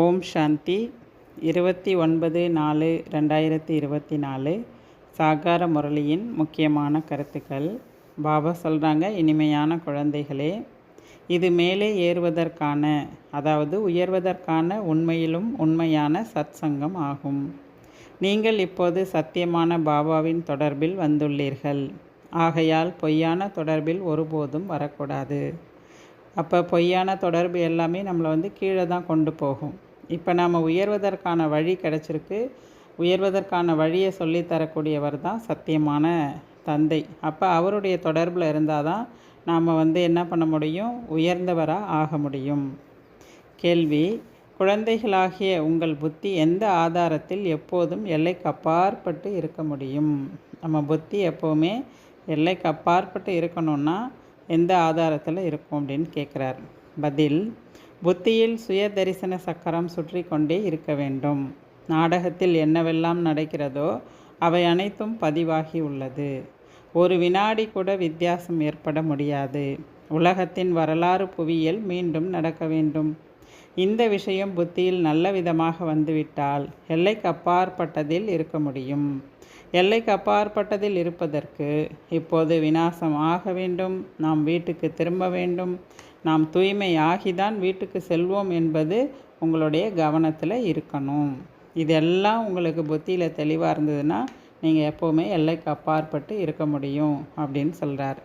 ஓம் சாந்தி. இருபத்தி ஒன்பது நாலு ரெண்டாயிரத்தி இருபத்தி நாலு. சாகார முரளியின் முக்கியமான கருத்துக்கள். பாபா சொல்கிறாங்க இனிமையான குழந்தைகளே இது மேலே ஏறுவதற்கான அதாவது உயர்வதற்கான உண்மையிலும் உண்மையான சத்சங்கம் ஆகும். நீங்கள் இப்போது சத்தியமான பாபாவின் தொடர்பில் வந்துள்ளீர்கள். ஆகையால் பொய்யான தொடர்பில் ஒருபோதும் வரக்கூடாது. அப்போ பொய்யான தொடர்பு எல்லாமே நம்மளை வந்து கீழே தான் கொண்டு போகும். இப்போ நாம் உயர்வதற்கான வழி கிடச்சிருக்கு. உயர்வதற்கான வழியை சொல்லித்தரக்கூடியவர் தான் சத்தியமான தந்தை. அப்போ அவருடைய தொடர்பில் இருந்தால் தான் நாம் வந்து என்ன பண்ண முடியும்? உயர்ந்தவராக ஆக முடியும். கேள்வி குழந்தைகளாகிய உங்கள் புத்தி எந்த ஆதாரத்தில் எப்போதும் எல்லைக்கு அப்பாற்பட்டு இருக்க முடியும்? நம்ம புத்தி எப்போவுமே எல்லைக்கு அப்பாற்பட்டு இருக்கணும்னா எந்த ஆதாரத்தில் இருக்கும் அப்படின்னு கேட்குறார் பதில் புத்தியில் சுய தரிசன சக்கரம் சுற்றி கொண்டே இருக்க வேண்டும். நாடகத்தில் என்னவெல்லாம் நடக்கிறதோ அவை அனைத்தும் பதிவாகி உள்ளது. ஒரு வினாடி கூட வித்தியாசம் ஏற்பட முடியாது. உலகத்தின் வரலாறு புவியியல் மீண்டும் நடக்க வேண்டும். இந்த விஷயம் புத்தியில் நல்ல விதமாக வந்துவிட்டால் எல்லைக்கு அப்பாற்பட்டதில் இருக்க முடியும். எல்லைக்கு அப்பாற்பட்டதில் இருப்பதற்கு இப்போது வினாசம் ஆக வேண்டும். நாம் வீட்டுக்கு திரும்ப வேண்டும். நாம் தூய்மையாகிதான் வீட்டுக்கு செல்வோம் என்பது உங்களுடைய கவனத்தில் இருக்கணும். இதெல்லாம் உங்களுக்கு புத்தியில் தெளிவாக இருந்ததுன்னா நீங்கள் எப்போவுமே எல்லைக்கு அப்பாற்பட்டு இருக்க முடியும் அப்படின்னு சொல்கிறார்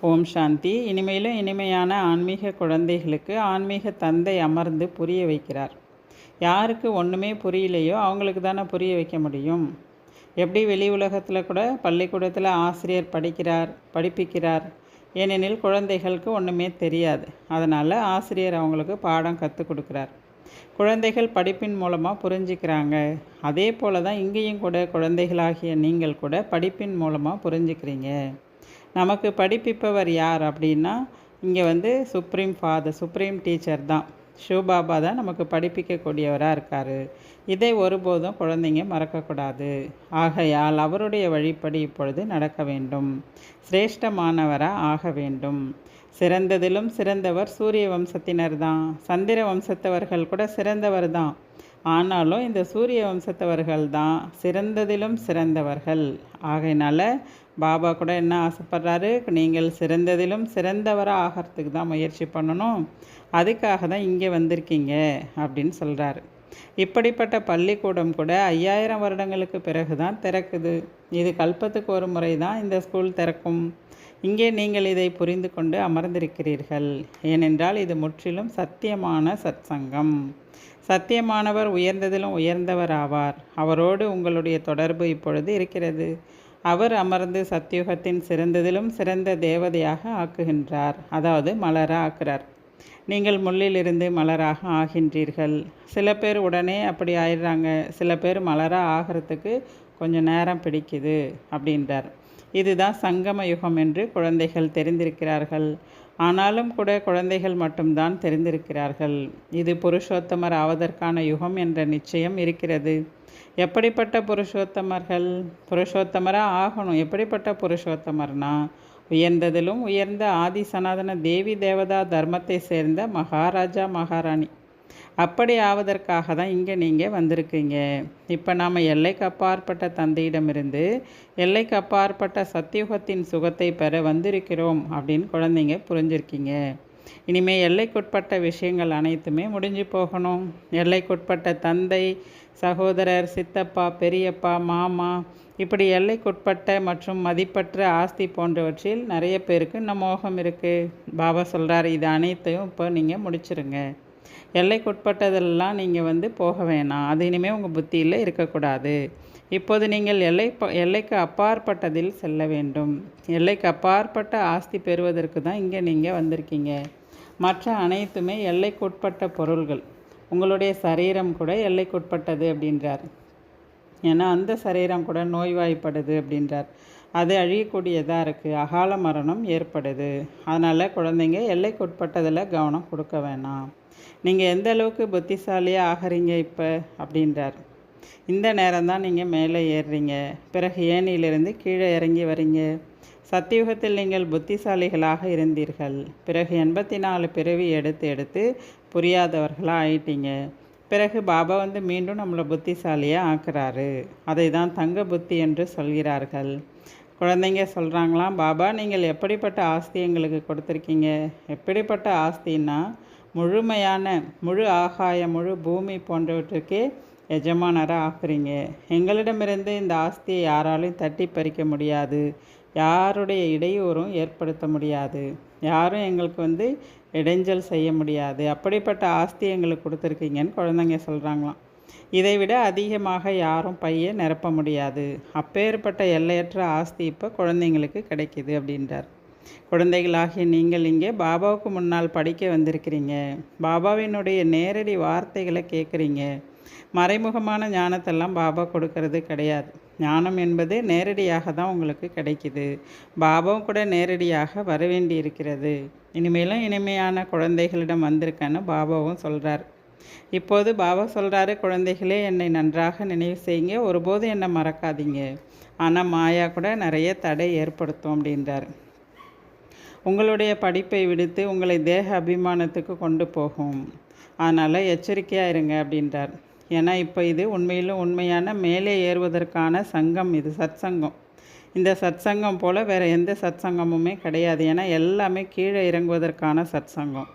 ஓம் சாந்தி. இனிமேலும் இனிமையான ஆன்மீக குழந்தைகளுக்கு ஆன்மீக தந்தை அமர்ந்து புரிய வைக்கிறார். யாருக்கு ஒன்றுமே புரியலையோ அவங்களுக்கு தானே புரிய வைக்க முடியும். எப்படி வெளி உலகத்தில் கூட பள்ளிக்கூடத்தில் ஆசிரியர் படிக்கிறார் படிப்பிக்கிறார்? ஏனெனில் குழந்தைகளுக்கு ஒன்றுமே தெரியாது. அதனால் ஆசிரியர் அவங்களுக்கு பாடம் கற்றுக் கொடுக்குறார். குழந்தைகள் படிப்பின் மூலமாக புரிஞ்சுக்கிறாங்க. அதே போல் தான் இங்கேயும் கூட குழந்தைகளாகிய நீங்கள் கூட படிப்பின் மூலமாக புரிஞ்சுக்கிறீங்க. நமக்கு படிப்பிப்பவர் யார் அப்படின்னா இங்கே வந்து சுப்ரீம் ஃபாதர் சுப்ரீம் டீச்சர் தான். ஷிவபாபா தான் நமக்கு படிப்பிக்கக்கூடியவராக இருக்கார். இதை ஒருபோதும் குழந்தைங்க மறக்கக்கூடாது. ஆகையால் அவருடைய வழிப்படி இப்பொழுது நடக்க வேண்டும். சிரேஷ்டமானவராக ஆக வேண்டும். சிறந்ததிலும் சிறந்தவர் சூரிய வம்சத்தினர் தான் சந்திர வம்சத்தவர்கள் கூட சிறந்தவர் தான் ஆனாலும் இந்த சூரிய வம்சத்தவர்கள் தான் சிறந்ததிலும் சிறந்தவர்கள். ஆகையினால பாபா கூட என்ன ஆசைப்படுறாரு? நீங்கள் சிறந்ததிலும் சிறந்தவராக ஆகிறதுக்கு தான் முயற்சி பண்ணணும். அதுக்காக தான் இங்கே வந்திருக்கீங்க அப்படின்னு சொல்கிறாரு இப்படிப்பட்ட பள்ளிக்கூடம் கூட ஐயாயிரம் வருடங்களுக்கு பிறகு தான் திறக்குது. இது கல்பத்துக்கு ஒரு முறை தான் இந்த ஸ்கூல் திறக்கும். இங்கே நீங்கள் இதை புரிந்து கொண்டு அமர்ந்திருக்கிறீர்கள். ஏனென்றால் இது முற்றிலும் சத்தியமான சத்சங்கம். சத்தியமானவர் உயர்ந்ததிலும் உயர்ந்தவர் ஆவார். அவரோடு உங்களுடைய தொடர்பு இப்பொழுது இருக்கிறது. அவர் அமர்ந்து சத்தியுகத்தின் சிறந்ததிலும் சிறந்த தேவதையாக ஆக்குகின்றார். அதாவது மலராக ஆக்குறார். நீங்கள் முள்ளிலிருந்து மலராக ஆகின்றீர்கள். சில பேர் உடனே அப்படி ஆயிடுறாங்க. சில பேர் மலராக ஆகிறதுக்கு கொஞ்சம் நேரம் பிடிக்குது அப்படின்றார். இதுதான் சங்கம யுகம் என்று குழந்தைகள் தெரிந்திருக்கிறார்கள். ஆனாலும் கூட குழந்தைகள் மட்டும்தான் தெரிந்திருக்கிறார்கள். இது புருஷோத்தமர் ஆவதற்கான யுகம் என்ற நிச்சயம் இருக்கிறது. எப்படிப்பட்ட புருஷோத்தமர்கள்? புருஷோத்தமராக ஆகணும். எப்படிப்பட்ட புருஷோத்தமர்னா? உயர்ந்ததிலும் உயர்ந்த ஆதி சனாதன தேவி தேவதா தர்மத்தை சேர்ந்த மகாராஜா மகாராணி. அப்படி ஆவதற்காக தான் இங்கே நீங்கள் வந்திருக்கீங்க. இப்போ நாம் எல்லைக்கு அப்பாற்பட்ட தந்தையிடமிருந்து எல்லைக்கு அப்பாற்பட்ட சத்தியுகத்தின் சுகத்தை பெற வந்திருக்கிறோம் அப்படின்னு குழந்தைங்க புரிஞ்சிருக்கீங்க. இனிமேல் எல்லைக்குட்பட்ட விஷயங்கள் அனைத்துமே முடிஞ்சு போகணும். எல்லைக்குட்பட்ட தந்தை சகோதரர் சித்தப்பா பெரியப்பா மாமா இப்படி எல்லைக்குட்பட்ட மற்றும் மதிப்பற்ற ஆஸ்தி போன்றவற்றில் நிறைய பேருக்கு இன்னும் மோகம் இருக்குது பாபா சொல்கிறார் இது அனைத்தையும் இப்போ நீங்கள் முடிச்சிருங்க. எல்லைக்குட்பட்டதெல்லாம் நீங்கள் வந்து போக வேணாம். அது இனிமேல் உங்கள் புத்தியில் இருக்கக்கூடாது. இப்போது நீங்கள் எல்லை எல்லைக்கு அப்பாற்பட்டதில் செல்ல வேண்டும். எல்லைக்கு அப்பாற்பட்ட ஆஸ்தி பெறுவதற்கு தான் இங்கே நீங்கள் வந்திருக்கீங்க. மற்ற அனைத்துமே எல்லைக்குட்பட்ட பொருள்கள். உங்களுடைய சரீரம் கூட எல்லைக்குட்பட்டது அப்படின்றார். ஏன்னா அந்த சரீரம் கூட நோய்வாய்ப்படுது அப்படின்றார். அது அழியக்கூடியதாக இருக்குது அகால மரணம் ஏற்படுது. அதனால் குழந்தைங்க எல்லைக்குட்பட்டதில் கவனம் கொடுக்க வேணாம். நீங்கள் எந்த அளவுக்கு புத்திசாலியாக ஆகிறீங்க இப்போ? அப்படின்றார். இந்த நேரம் தான் நீங்கள் மேலே ஏறுறீங்க. பிறகு ஏனியிலிருந்து கீழே இறங்கி வரீங்க. சத்தியுகத்தில் நீங்கள் புத்திசாலிகளாக இருந்தீர்கள். பிறகு எண்பத்தி நாலு பிறவி எடுத்து எடுத்து புரியாதவர்களாக ஆயிட்டீங்க. பிறகு பாபா வந்து மீண்டும் நம்மளை புத்திசாலியாக ஆக்குறாரு. அதை தான் தங்க புத்தி என்று சொல்கிறார்கள். குழந்தைங்க சொல்கிறாங்களாம் பாபா நீங்கள் எப்படிப்பட்ட ஆஸ்தி எங்களுக்கு கொடுத்துருக்கீங்க? எப்படிப்பட்ட ஆஸ்தின்னா முழுமையான முழு ஆகாயம் முழு பூமி போன்றவற்றுக்கே எஜமானராக ஆக்குறீங்க. எங்களிடமிருந்து இந்த ஆஸ்தியை யாராலையும் தட்டி பறிக்க முடியாது. யாருடைய இடையூறும் ஏற்படுத்த முடியாது. யாரும் எங்களுக்கு வந்து இடைஞ்சல் செய்ய முடியாது. அப்படிப்பட்ட ஆஸ்தி எங்களுக்கு கொடுத்துருக்கீங்கன்னு குழந்தைங்க சொல்கிறாங்களாம் இதை விட அதிகமாக யாரும் பையை நிரப்ப முடியாது. அப்பேற்பட்ட எல்லையற்ற ஆஸ்தி இப்போ குழந்தைங்களுக்கு கிடைக்கிது அப்படின்றார். குழந்தைகளாகிய நீங்கள் இங்கே பாபாவுக்கு முன்னால் படிக்க வந்திருக்கிறீங்க. பாபாவினுடைய நேரடி வார்த்தைகளை கேட்குறீங்க. மறைமுகமான ஞானத்தெல்லாம் பாபா கொடுக்கறது கிடையாது. ஞானம் என்பது நேரடியாக தான் உங்களுக்கு கிடைக்குது. பாபாவும் கூட நேரடியாக வரவேண்டி இருக்கிறது இனிமேலும் இனிமையான குழந்தைகளிடம் வந்திருக்கேன்னு பாபாவும் சொல்கிறார் இப்போது பாபா சொல்கிறாரு குழந்தைகளே என்னை நன்றாக நினைவு செய்யுங்க. ஒருபோதும் என்னை மறக்காதீங்க. ஆனால் மாயா கூட நிறைய தடை ஏற்படுத்தும் அப்படின்றார். உங்களுடைய படிப்பை விடுத்து உங்களை தேக அபிமானத்துக்கு கொண்டு போகும். அதனால் எச்சரிக்கையாக இருங்க அப்படின்றார். ஏன்னா இப்போ இது உண்மையிலும் உண்மையான மேலே ஏறுவதற்கான சங்கம் இது சத்சங்கம். இந்த சத்சங்கம் போல் வேறு எந்த சத்சங்கமுமே கிடையாது. ஏன்னா எல்லாமே கீழே இறங்குவதற்கான சத்சங்கம்.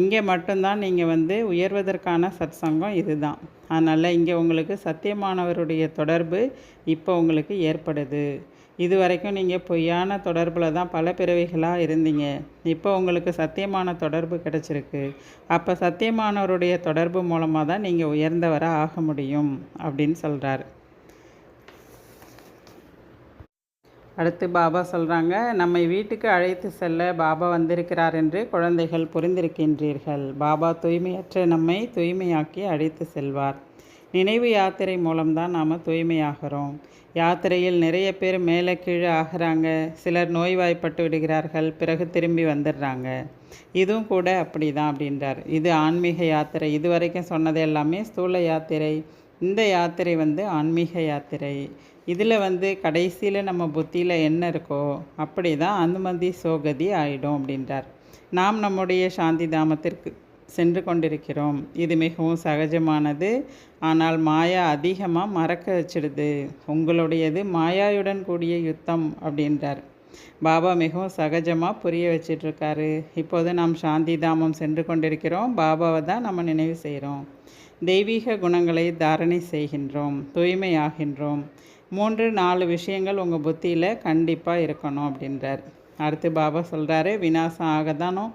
இங்கே மட்டும்தான் நீங்கள் வந்து உயர்வதற்கான சத்சங்கம் இதுதான். அதனால் இங்கே உங்களுக்கு சத்தியமானவருடைய தொடர்பு இப்போ உங்களுக்கு ஏற்படுது. இது வரைக்கும் நீங்கள் பொய்யான தொடர்பில் தான் பல பிறவிகளாக இருந்தீங்க. இப்போ உங்களுக்கு சத்தியமான தொடர்பு கிடச்சிருக்கு. அப்போ சத்தியமானவருடைய தொடர்பு மூலமாக தான் நீங்கள் உயர்ந்தவராக ஆக முடியும் அப்படின்னு சொல்கிறார் அடுத்து பாபா சொல்கிறாங்க நம்மை வீட்டுக்கு அழைத்து செல்ல பாபா வந்திருக்கிறார் என்று குழந்தைகள் புரிந்திருக்கின்றீர்கள். பாபா தூய்மையற்ற நம்மை தூய்மையாக்கி அழைத்து செல்வார். நினைவு யாத்திரை மூலம்தான் நாம் தூய்மையாகிறோம். யாத்திரையில் நிறைய பேர் மேலே கீழே ஆகிறாங்க. சிலர் நோய்வாய்ப்பட்டு விடுகிறார்கள். பிறகு திரும்பி வந்துடுறாங்க. இதுவும் கூட அப்படி தான் அப்படின்றார். இது ஆன்மீக யாத்திரை. இது வரைக்கும் சொன்னது எல்லாமே ஸ்தூல யாத்திரை. இந்த யாத்திரை வந்து ஆன்மீக யாத்திரை. இதில் வந்து கடைசியில் நம்ம புத்தியில் என்ன இருக்கோ அப்படி தான் அனுமதி சோகதி ஆகிடும் அப்படின்றார். நாம் நம்முடைய சாந்தி தாமத்திற்கு சென்று கொண்டிருக்கிறோம். இது மிகவும் சகஜமானது. ஆனால் மாயா அதிகமாக மறக்க வச்சிடுது. உங்களுடையது மாயாயுடன் கூடிய யுத்தம் அப்படின்றார். பாபா மிகவும் சகஜமாக புரிய வச்சிட்ருக்காரு. இப்போது நாம் சாந்தி தாமம் சென்று கொண்டிருக்கிறோம். பாபாவை தான் நம்ம நினைவு செய்கிறோம் தெய்வீக குணங்களை தாரணை செய்கின்றோம். தூய்மையாகின்றோம். மூன்று நாலு விஷயங்கள் உங்கள் புத்தியில் கண்டிப்பாக இருக்கணும் அப்படின்றார். அடுத்து பாபா சொல்கிறாரு விநாசம் ஆகதானோ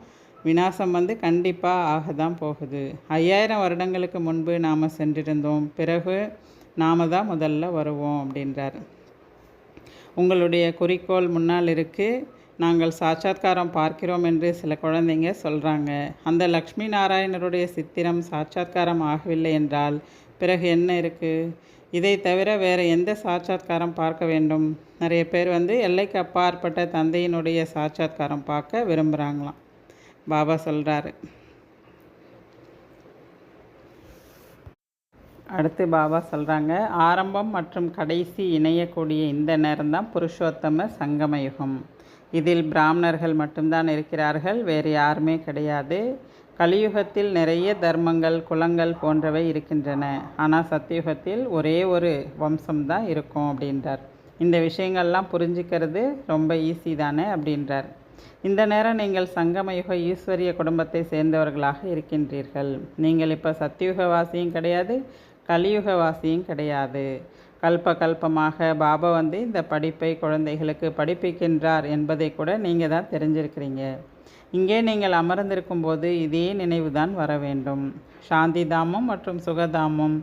விநாசம் வந்து கண்டிப்பாக ஆக தான் போகுது. ஐயாயிரம் வருடங்களுக்கு முன்பு நாம் சென்றிருந்தோம். பிறகு நாம் தான் முதல்ல வருவோம் அப்படின்றார். உங்களுடைய குறிக்கோள் முன்னால் இருக்குது நாங்கள் சாட்சாத்காரம் பார்க்கிறோம் என்று சில குழந்தைங்க சொல்கிறாங்க அந்த லக்ஷ்மி நாராயணருடைய சித்திரம் சாட்சாத்காரம் ஆகவில்லை என்றால் பிறகு என்ன இருக்குது இதை தவிர வேறு எந்த சாட்சாத்காரம் பார்க்க வேண்டும்? நிறைய பேர் வந்து எல்லைக்கு அப்பாற்பட்ட தந்தையினுடைய சாட்சாத்காரம் பார்க்க விரும்புகிறாங்களாம் பாபா சொல்கிறாரு அடுத்து பாபா சொல்கிறாங்க ஆரம்பம் மற்றும் கடைசி இணையக்கூடிய இந்த நேரம்தான் புருஷோத்தம சங்கம யுகம் இதில் பிராமணர்கள் மட்டும்தான் இருக்கிறார்கள் வேறு யாருமே கிடையாது. கலியுகத்தில் நிறைய தர்மங்கள் குலங்கள் போன்றவை இருக்கின்றன. ஆனால் சத்தியுகத்தில் ஒரே ஒரு வம்சம்தான் இருக்கும் அப்படின்றார். இந்த விஷயங்கள்லாம் புரிஞ்சுக்கிறது ரொம்ப ஈஸி தானே அப்படின்றார். இந்த நேரம் நீங்கள் சங்கமயுக ஈஸ்வரிய குடும்பத்தை சேர்ந்தவர்களாக இருக்கின்றீர்கள். நீங்கள் இப்போ சத்தியுகவாசியும் கிடையாது கலியுக வாசியும் கிடையாது. கல்ப கல்பமாக பாபா வந்து இந்த படிப்பை குழந்தைகளுக்கு படிப்பிக்கின்றார் என்பதை கூட நீங்கள் தான் தெரிஞ்சிருக்கிறீங்க. இங்கே நீங்கள் அமர்ந்திருக்கும் போது இதே நினைவு தான் வர வேண்டும். சாந்தி தாமம் மற்றும் சுகதாமம்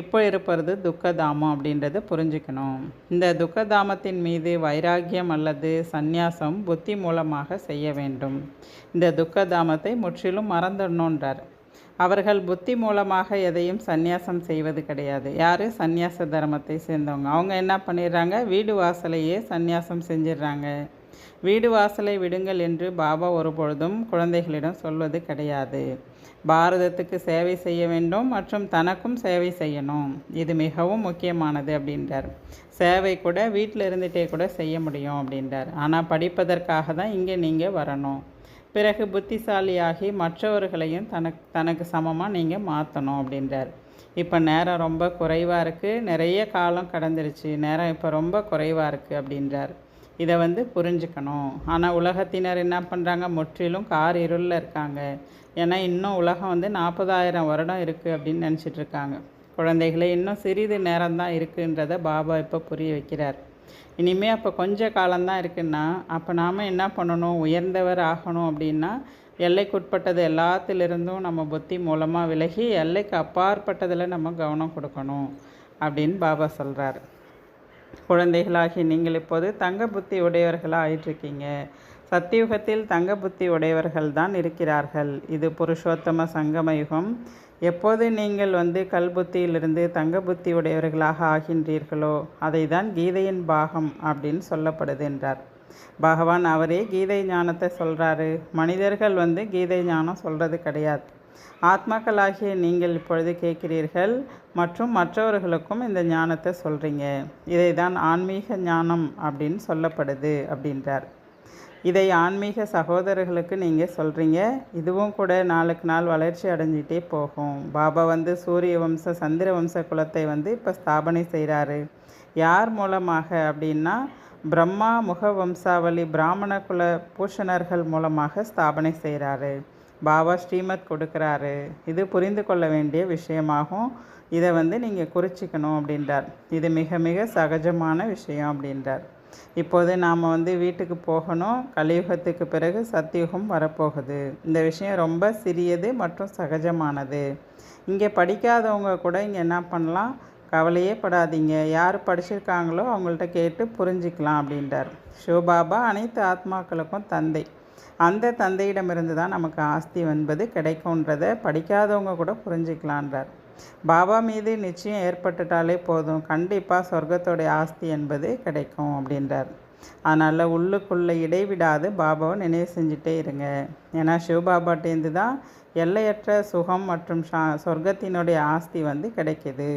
இப்போ இருப்பது துக்கதாமம் அப்படின்றத புரிஞ்சுக்கணும். இந்த துக்கதாமத்தின் மீது வைராக்கியம் அல்லது சந்நியாசம் புத்தி மூலமாக செய்ய வேண்டும். இந்த துக்கதாமத்தை முற்றிலும் மறந்துடணுன்றார் அவர்கள் புத்தி மூலமாக எதையும் சந்நியாசம் செய்வது கிடையாது. யார்? சந்நியாச தர்மத்தை சேர்ந்தவங்க. அவங்க என்ன பண்ணிடுறாங்க? வீடு வாசலையே சந்நியாசம் செஞ்சிடுறாங்க. வீடு வாசலை விடுங்கள் என்று பாபா ஒருபொழுதும் குழந்தைகளிடம் சொல்வது கிடையாது. பாரதத்துக்கு சேவை செய்ய வேண்டும் மற்றும் தனக்கும் சேவை செய்யணும். இது மிகவும் முக்கியமானது அப்படின்றார். சேவை கூட வீட்டில் இருந்துகிட்டே கூட செய்ய முடியும் அப்படின்றார். ஆனால் படிப்பதற்காக தான் இங்கே நீங்கள் வரணும். பிறகு புத்திசாலியாகி மற்றவர்களையும் தனக்கு தனக்கு சமமாக நீங்கள் மாற்றணும் அப்படின்றார். இப்போ நேரம் ரொம்ப குறைவாக இருக்குது நிறைய காலம் கடந்துருச்சு. நேரம் இப்போ ரொம்ப குறைவாக இருக்குது அப்படின்றார். இதை வந்து புரிஞ்சுக்கணும். ஆனால் உலகத்தினர் என்ன பண்ணுறாங்க முற்றிலும் கார் இருளில் இருக்காங்க. ஏன்னா இன்னும் உலகம் வந்து நாற்பதாயிரம் வருடம் இருக்குது அப்படின்னு நினச்சிட்ருக்காங்க குழந்தைகளை இன்னும் சிறிது நேரம் தான் இருக்குன்றத பாபா இப்போ புரிய வைக்கிறார். இனிமே அப்போ கொஞ்ச காலம்தான் இருக்குன்னா அப்போ நாம் என்ன பண்ணணும்? உயர்ந்தவர் ஆகணும் அப்படின்னா எல்லைக்குட்பட்டது எல்லாத்திலிருந்தும் நம்ம புத்தி மூலமாக விலகி எல்லைக்கு அப்பாற்பட்டதில் நம்ம கவனம் கொடுக்கணும் அப்படின்னு பாபா சொல்கிறார் குழந்தைகளாகி நீங்கள் இப்போது தங்க புத்தி உடையவர்களாக ஆயிட்டிருக்கீங்க சத்தியுகத்தில் தங்க புத்தி உடையவர்கள் தான் இருக்கிறார்கள். இது புருஷோத்தம சங்கம யுகம். எப்போது நீங்கள் வந்து கல்புத்தியிலிருந்து தங்க புத்தி உடையவர்களாக ஆகின்றீர்களோ அதை தான் கீதையின் பாகம் அப்படின்னு சொல்லப்படுது என்றார். பகவான் அவரே கீதை ஞானத்தை சொல்கிறாரு மனிதர்கள் வந்து கீதை ஞானம் சொல்கிறது கிடையாது. ஆத்மாக்களாகிய நீங்கள் இப்பொழுது கேட்கிறீர்கள் மற்றும் மற்றவர்களுக்கும் இந்த ஞானத்தை சொல்கிறீங்க இதை தான் ஆன்மீக ஞானம் அப்படின்னு சொல்லப்படுது அப்படின்றார். இதை ஆன்மீக சகோதரர்களுக்கு நீங்கள் சொல்கிறீங்க இதுவும் கூட நாளுக்கு நாள் வளர்ச்சி அடைஞ்சிட்டே போகும். பாபா வந்து சூரிய வம்ச சந்திர வம்ச குலத்தை வந்து இப்போ ஸ்தாபனை செய்கிறாரு யார் மூலமாக அப்படின்னா பிரம்மா முக வம்சாவளி பிராமண குல பூஷணர்கள் மூலமாக ஸ்தாபனை செய்கிறாரு பாபா ஸ்ரீமத் கொடுக்குறாரு. இது புரிந்து கொள்ள வேண்டிய விஷயமாகும். இதை வந்து நீங்கள் குறிச்சிக்கணும் அப்படின்றார். இது மிக மிக சகஜமான விஷயம் அப்படின்றார். இப்போது நாம் வந்து வீட்டுக்கு போகணும். கலியுகத்துக்கு பிறகு சத்தியுகம் வரப்போகுது. இந்த விஷயம் ரொம்ப சிறியது மற்றும் சகஜமானது. இங்கே படிக்காதவங்க கூட இங்கே என்ன பண்ணலாம்? கவலையே படாதீங்க. யார் படிச்சிருக்காங்களோ அவங்கள்ட்ட கேட்டு புரிஞ்சிக்கலாம் அப்படின்றார். சிவபாபா அனைத்து ஆத்மாக்களுக்கும் தந்தை. அந்த தந்தையிடமிருந்து தான் நமக்கு ஆஸ்தி என்பது கிடைக்கும்ன்றதை படிக்காதவங்க கூட புரிஞ்சிக்கலான்றார். பாபா மீது நிச்சயம் ஏற்பட்டுட்டாலே போதும். கண்டிப்பாக சொர்க்கத்தோடைய ஆஸ்தி என்பது கிடைக்கும் அப்படின்றார். அதனால் உள்ளுக்குள்ளே இடைவிடாது. பாபாவை நினைவு செஞ்சுட்டே இருங்க. ஏன்னா சிவபாபாட்டேந்து தான் எல்லையற்ற சுகம் மற்றும் ஷா சொர்க்கத்தினுடைய ஆஸ்தி வந்து கிடைக்கிது.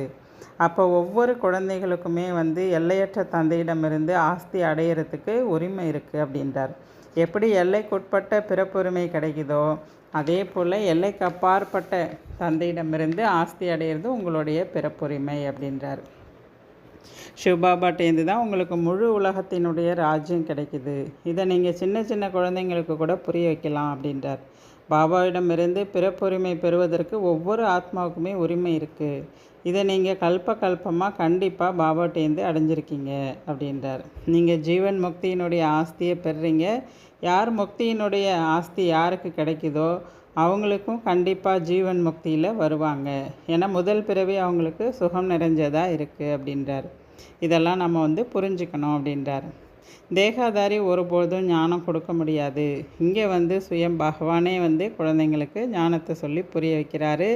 அப்போ ஒவ்வொரு குழந்தைகளுக்குமே வந்து எல்லையற்ற தந்தையிடமிருந்து ஆஸ்தி அடையிறதுக்கு உரிமை இருக்குது அப்படின்றார். எப்படி எல்லைக்குட்பட்ட பிறப்புரிமை கிடைக்குதோ அதே போல் எல்லைக்கு அப்பாற்பட்ட தந்தையிடமிருந்து ஆஸ்தி அடையிறது உங்களுடைய பிறப்புரிமை அப்படின்றார். சிவபாபாட்டேந்து தான் உங்களுக்கு முழு உலகத்தினுடைய ராஜ்யம் கிடைக்குது. இதை நீங்கள் சின்ன சின்ன குழந்தைங்களுக்கு கூட புரிய வைக்கலாம் அப்படின்றார். பாபாவிடமிருந்து பிறப்புரிமை பெறுவதற்கு ஒவ்வொரு ஆத்மாவுக்குமே உரிமை இருக்குது இதை நீங்கள் கல்ப கல்பமாக கண்டிப்பாக பாபாட்டேந்து அடைஞ்சிருக்கீங்க அப்படின்றார். நீங்கள் ஜீவன் முக்தியினுடைய ஆஸ்தியை பெறுறீங்க யார் முக்தியினுடைய ஆஸ்தி யாருக்கு கிடைக்குதோ அவங்களுக்கும் கண்டிப்பாக ஜீவன் முக்தியில் வருவாங்க. ஏன்னா முதல் பிறவி அவங்களுக்கு சுகம் நிறைஞ்சதாக இருக்குது அப்படின்றார். இதெல்லாம் நம்ம வந்து புரிஞ்சுக்கணும் அப்படின்றார். தேகாதாரி ஒருபோதும் ஞானம் கொடுக்க முடியாது. இங்கே வந்து சுயம் பகவானே வந்து குழந்தைங்களுக்கு ஞானத்தை சொல்லி புரிய வைக்கிறாரு.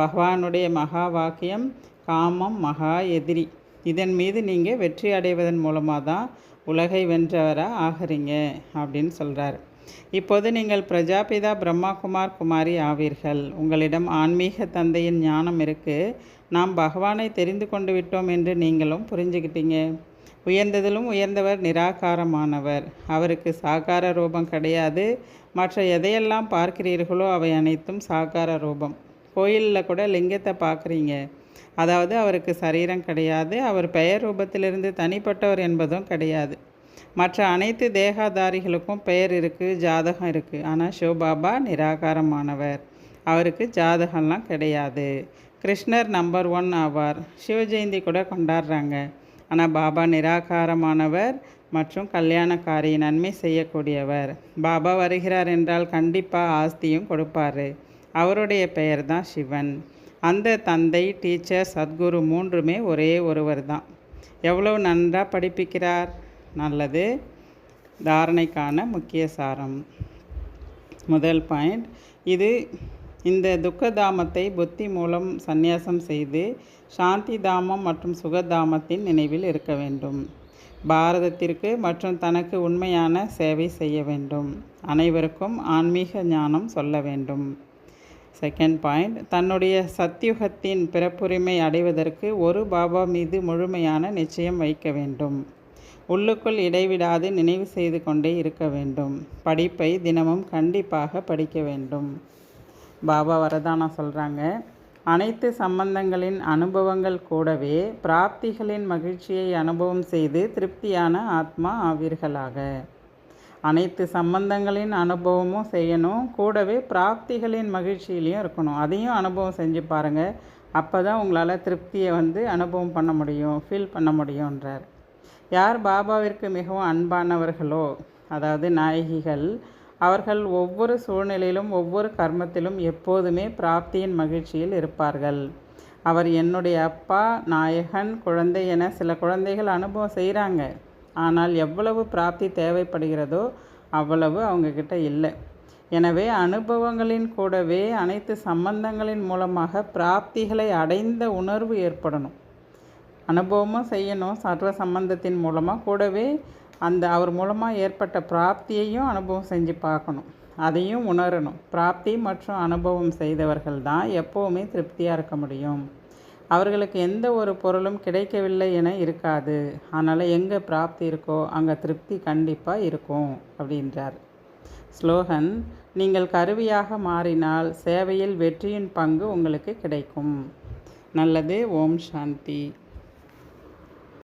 பகவானுடைய மகா வாக்கியம் காமம் மகா எதிரி. இதன் மீது நீங்கள் வெற்றி அடைவதன் மூலமாக தான் உலகை வென்றவராக ஆகிறீங்க அப்படின்னு சொல்கிறார் இப்போது நீங்கள் பிரஜாபிதா பிரம்மாகுமார் குமாரி ஆவீர்கள். உங்களிடம் ஆன்மீக தந்தையின் ஞானம் இருக்குது நாம் பகவானை தெரிந்து கொண்டு விட்டோம் என்று நீங்களும் புரிஞ்சுக்கிட்டீங்க உயர்ந்ததிலும் உயர்ந்தவர் நிராகாரமானவர். அவருக்கு சாகார ரூபம் கிடையாது. மற்ற எதையெல்லாம் பார்க்கிறீர்களோ அவை அனைத்தும் சாகார ரூபம். கோயிலில் கூட லிங்கத்தை பார்க்குறீங்க. அதாவது அவருக்கு சரீரம் கிடையாது. அவர் பெயர் ரூபத்திலிருந்து தனிப்பட்டவர் என்பதும் கிடையாது. மற்ற அனைத்து தேகாதாரிகளுக்கும் பெயர் இருக்குது ஜாதகம் இருக்குது ஆனால் சிவபாபா நிராகாரமானவர். அவருக்கு ஜாதகம்லாம் கிடையாது. கிருஷ்ணர் நம்பர் ஒன் ஆவார். சிவ ஜெயந்தி கூட கொண்டாடுறாங்க. ஆனால் பாபா நிராகாரமானவர் மற்றும் கல்யாணக்காரி நன்மை செய்யக்கூடியவர். பாபா வருகிறார் என்றால் கண்டிப்பாக ஆஸ்தியும் கொடுப்பார். அவருடைய பெயர் தான் சிவன். அந்த தந்தை டீச்சர் சத்குரு மூன்றுமே ஒரே ஒருவர் தான் எவ்வளவு நன்றாக படிப்பிக்கிறார்? நல்லது. தாரணைக்கான முக்கிய சாரம். முதல் பாயிண்ட் இது இந்த துக்கதாமத்தை புத்தி மூலம் சந்நியாசம் செய்து சாந்தி தாமம் மற்றும் சுகதாமத்தின் நினைவில் இருக்க வேண்டும். பாரதத்திற்கு மற்றும் தனக்கு உண்மையான சேவை செய்ய வேண்டும். அனைவருக்கும் ஆன்மீக ஞானம் சொல்ல வேண்டும். செகண்ட் பாயிண்ட் தன்னுடைய சத்யுகத்தின் பிறப்புரிமை அடைவதற்கு ஒரு பாபா மீது முழுமையான நிச்சயம் வைக்க வேண்டும். உள்ளுக்குள் இடைவிடாது நினைவு செய்து கொண்டே இருக்க வேண்டும். படிப்பை தினமும் கண்டிப்பாக படிக்க வேண்டும். பாபா வரதானா சொல்கிறாங்க அனைத்து சம்பந்தங்களின் அனுபவங்கள் கூடவே பிராப்திகளின் மகிழ்ச்சியை அனுபவம் செய்து திருப்தியான ஆத்மா ஆவீர்களாக. அனைத்து சம்பந்தங்களின் அனுபவமும் செய்யணும் கூடவே பிராப்திகளின் மகிழ்ச்சியிலையும் இருக்கணும். அதையும் அனுபவம் செஞ்சு பாருங்கள் அப்போ தான் உங்களால் திருப்தியை வந்து அனுபவம் பண்ண முடியும் ஃபீல் பண்ண முடியுன்றார் யார் பாபாவிற்கு மிகவும் அன்பானவர்களோ அதாவது நாயகிகள் அவர்கள் ஒவ்வொரு சூழ்நிலையிலும் ஒவ்வொரு கர்மத்திலும் எப்போதுமே பிராப்தியின் மகிழ்ச்சியில் இருப்பார்கள். அவர் என்னுடைய அப்பா நாயகன் குழந்தை என சில குழந்தைகள் அனுபவம் செய்கிறாங்க ஆனால் எவ்வளவு பிராப்தி தேவைப்படுகிறதோ அவ்வளவு அவங்கக்கிட்ட இல்லை. எனவே அனுபவங்களின் கூடவே அனைத்து சம்பந்தங்களின் மூலமாக பிராப்திகளை அடைந்த உணர்வு ஏற்படணும். அனுபவமும் செய்யணும் சர்வ சம்பந்தத்தின் மூலமாக கூடவே அந்த அவர் மூலமாக ஏற்பட்ட பிராப்தியையும் அனுபவம் செஞ்சு பார்க்கணும். அதையும் உணரணும். பிராப்தி மற்றும் அனுபவம் செய்தவர்கள் தான் எப்போவுமே திருப்தியாக இருக்க முடியும். அவர்களுக்கு எந்த ஒரு பொருளும் கிடைக்கவில்லை என இருக்காது. அதனால் எங்கே பிராப்தி இருக்கோ அங்கே திருப்தி கண்டிப்பாக இருக்கும் அப்படின்றார். ஸ்லோகன் நீங்கள் கருவியாக மாறினால் சேவையில் வெற்றியின் பங்கு உங்களுக்கு கிடைக்கும். நல்லது ஓம் சாந்தி.